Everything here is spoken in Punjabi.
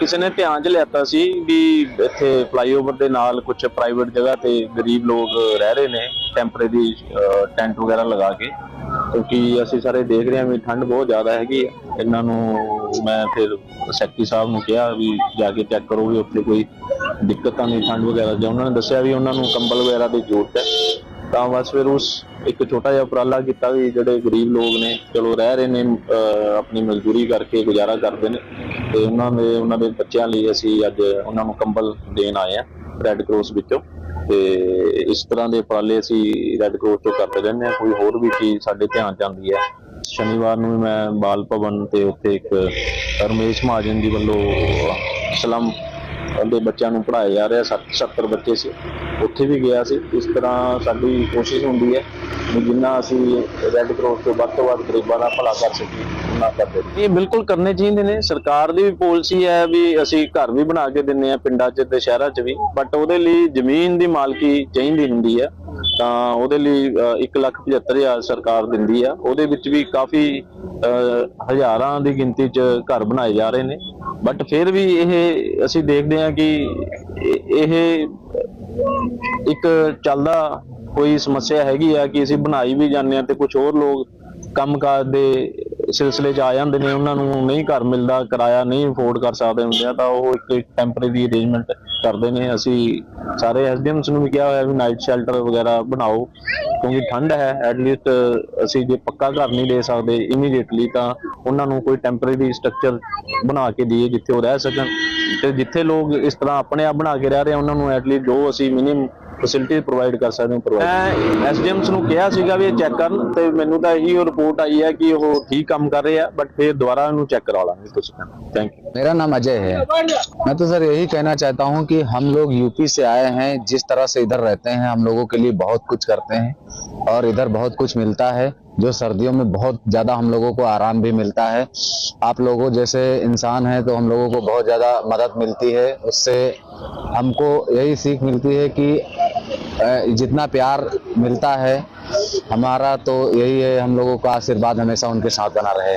ਕਿਸੇ ਨੇ ਧਿਆਨ 'ਚ ਲਿਆਤਾ ਸੀ ਵੀ ਇੱਥੇ ਫਲਾਈਓਵਰ ਦੇ ਨਾਲ ਕੁਝ ਪ੍ਰਾਈਵੇਟ ਜਗ੍ਹਾ ਤੇ ਗਰੀਬ ਲੋਕ ਰਹਿ ਰਹੇ ਨੇ ਟੈਂਪਰੇਰੀ ਟੈਂਟ ਵਗੈਰਾ ਲਗਾ ਕੇ। ਕਿਉਂਕਿ ਅਸੀਂ ਸਾਰੇ ਦੇਖ ਰਹੇ ਹਾਂ ਵੀ ਠੰਡ ਬਹੁਤ ਜ਼ਿਆਦਾ ਹੈਗੀ ਹੈ ਇਹਨਾਂ ਨੂੰ ਮੈਂ ਫਿਰ ਸੈਕਟਰੀ ਸਾਹਿਬ ਨੂੰ ਕਿਹਾ ਵੀ ਜਾ ਕੇ ਚੈੱਕ ਕਰੋ ਵੀ ਉੱਥੇ ਕੋਈ ਦਿੱਕਤ ਤਾਂ ਨਹੀਂ, ਠੰਡ ਵਗੈਰਾ। ਜਾਂ ਉਹਨਾਂ ਨੇ ਦੱਸਿਆ ਵੀ ਉਹਨਾਂ ਨੂੰ ਕੰਬਲ ਵਗੈਰਾ ਦੀ ਜ਼ਰੂਰਤ ਹੈ। ਤਾਂ ਬਸ ਫਿਰ ਉਸ ਇੱਕ ਛੋਟਾ ਜਿਹਾ ਉਪਰਾਲਾ ਕੀਤਾ ਵੀ ਜਿਹੜੇ ਗਰੀਬ ਲੋਕ ਨੇ, ਚਲੋ ਰਹਿ ਰਹੇ ਨੇ ਆਪਣੀ ਮਜ਼ਦੂਰੀ ਕਰਕੇ ਗੁਜ਼ਾਰਾ ਕਰਦੇ ਨੇ ਤੇ ਉਹਨਾਂ ਦੇ ਉਹਨਾਂ ਦੇ ਬੱਚਿਆਂ ਲਈ ਅਸੀਂ ਅੱਜ ਉਹਨਾਂ ਨੂੰ ਕੰਬਲ ਦੇਣ ਆਏ ਆ ਰੈੱਡ ਕਰਾਸ ਵਿੱਚੋਂ ਤੇ ਇਸ ਤਰ੍ਹਾਂ ਦੇ ਉਪਰਾਲੇ ਅਸੀਂ ਰੈੱਡ ਕਰਾਸ ਤੋਂ ਕਰਦੇ ਰਹਿੰਦੇ ਆ ਕੋਈ ਹੋਰ ਵੀ ਚੀਜ਼ ਸਾਡੇ ਧਿਆਨ ਚ ਆਉਂਦੀ ਹੈ। ਸ਼ਨੀਵਾਰ ਨੂੰ ਵੀ ਮੈਂ ਬਾਲ ਭਵਨ ਤੇ ਉੱਥੇ ਇੱਕ ਰਮੇਸ਼ ਮਹਾਜਨ ਜੀ ਵੱਲੋਂ ਸਲਮ ਦੇ ਬੱਚਿਆਂ ਨੂੰ ਪੜ੍ਹਾਇਆ ਜਾ ਰਿਹਾ 70 ਬੱਚੇ ਸੀ। ਉੱਥੇ ਵੀ ਗਿਆ ਸੀ। ਇਸ ਤਰ੍ਹਾਂ ਸਾਡੀ ਕੋਸ਼ਿਸ਼ ਹੁੰਦੀ ਹੈ ਵੀ ਜਿੰਨਾ ਅਸੀਂ ਰੈੱਡ ਕਰਾਸ ਤੋਂ ਵੱਧ ਤੋਂ ਵੱਧ ਗਰੀਬਾਂ ਦਾ ਭਲਾ ਕਰ ਸਕੀਏ ਉਹਨਾਂ ਕਰਦੇ ਇਹ ਬਿਲਕੁਲ ਕਰਨੇ ਚਾਹੀਦੇ ਨੇ। ਸਰਕਾਰ ਦੀ ਵੀ ਪਾਲਿਸੀ ਹੈ ਵੀ ਅਸੀਂ ਘਰ ਵੀ ਬਣਾ ਕੇ ਦਿੰਨੇ ਆ ਪਿੰਡਾਂ 'ਚ ਤੇ ਸ਼ਹਿਰਾਂ 'ਚ ਵੀ। ਬਟ ਉਹਦੇ ਲਈ ਜ਼ਮੀਨ ਦੀ ਮਾਲਕੀ ਚਾਹੀਦੀ ਹੁੰਦੀ ਹੈ। ਤਾਂ ਉਹਦੇ ਲਈ 175000 ਸਰਕਾਰ ਦਿੰਦੀ ਆ। ਉਹਦੇ ਵਿੱਚ ਵੀ ਕਾਫੀ ਅਹ, ਹਜ਼ਾਰਾਂ ਦੀ ਗਿਣਤੀ 'ਚ ਘਰ ਬਣਾਏ ਜਾ ਰਹੇ ਨੇ। ਬਟ ਫਿਰ ਵੀ ਇਹ ਅਸੀਂ ਦੇਖਦੇ ਹਾਂ ਕਿ ਇਹ- ਇੱਕ ਚੱਲਦਾ ਕੋਈ ਸਮੱਸਿਆ ਹੈਗੀ ਆ ਕਿ ਅਸੀਂ ਬਣਾਈ ਵੀ ਜਾਂਦੇ ਆ ਤੇ ਕੁਝ ਹੋਰ ਲੋਕ ਕੰਮਕਾਜ ਦੇ ਸਿਲਸਿਲੇ 'ਚ ਆ ਜਾਂਦੇ ਨੇ ਉਹਨਾਂ ਨੂੰ ਨਹੀਂ ਘਰ ਮਿਲਦਾ ਕਿਰਾਇਆ ਨਹੀਂ ਅਫੋਰਡ ਕਰ ਸਕਦੇ ਹੁੰਦੇ ਆ ਤਾਂ ਉਹ ਇੱਕ ਟੈਂਪਰੇਰੀ ਅਰੇਂਜਮੈਂਟ ਕਰਦੇ ਨੇ। ਅਸੀਂ ਸਾਰੇ ਐਸਡੀਐਮਸ ਨੂੰ ਵੀ ਕਿਹਾ ਹੋਇਆ ਵੀ ਨਾਈਟ ਸ਼ੈਲਟਰ ਵਗੈਰਾ ਬਣਾਓ ਕਿਉਂਕਿ ਠੰਡ ਹੈ ਐਟਲੀਸਟ ਅਸੀਂ ਜੇ ਪੱਕਾ ਘਰ ਨਹੀਂ ਦੇ ਸਕਦੇ ਇਮੀਡੀਏਟਲੀ ਤਾਂ ਉਹਨਾਂ ਨੂੰ ਕੋਈ ਟੈਂਪਰੇਰੀ ਸਟਰਕਚਰ ਬਣਾ ਕੇ ਦਈਏ ਜਿੱਥੇ ਉਹ ਰਹਿ ਸਕਣ। ਤੇ ਜਿੱਥੇ ਲੋਕ ਇਸ ਤਰ੍ਹਾਂ ਆਪਣੇ ਆਪ ਬਣਾ ਕੇ ਰਹਿ ਰਹੇ ਆ, ਉਹਨਾਂ ਨੂੰ ਐਟਲੀਸਟ ਜੋ ਅਸੀਂ ਮਿਨੀਮਮ ਫੈਸਿਲਿਟੀ ਪ੍ਰੋਵਾਈਡ ਕਰ ਸਕਦੇ ਹਾਂ ਪ੍ਰੋਵਾਈਡ ਮੈਂ ਐਸਡੀਐਮਸ ਨੂੰ ਕਿਹਾ ਸੀਗਾ ਵੀ ਇਹ ਚੈੱਕ ਕਰਨ ਤੇ ਮੈਨੂੰ ਤਾਂ ਇਹੀ ਰਿਪੋਰਟ ਆਈ ਹੈ ਕਿ ਉਹ ਠੀਕ ਕੰਮ ਕਰ ਰਹੇ ਆ ਬਟ ਫਿਰ ਦੁਬਾਰਾ ਇਹਨੂੰ ਚੈੱਕ ਕਰਾ ਲਾਂਗੇ ਤੁਸੀਂ ਥੈਂਕ ਯੂ मेरा नाम अजय है मैं तो सर यही कहना चाहता हूँ कि हम लोग यूपी से आए हैं जिस तरह से इधर रहते हैं हम लोगों के लिए बहुत कुछ करते हैं और इधर बहुत कुछ मिलता है जो सर्दियों में बहुत ज़्यादा हम लोगों को आराम भी मिलता है आप लोगों जैसे इंसान हैं तो हम लोगों को बहुत ज़्यादा मदद मिलती है उससे हमको यही सीख मिलती है कि अ, जितना प्यार मिलता है हमारा तो यही है हम लोगों का आशीर्वाद हमेशा उनके साथ बना रहे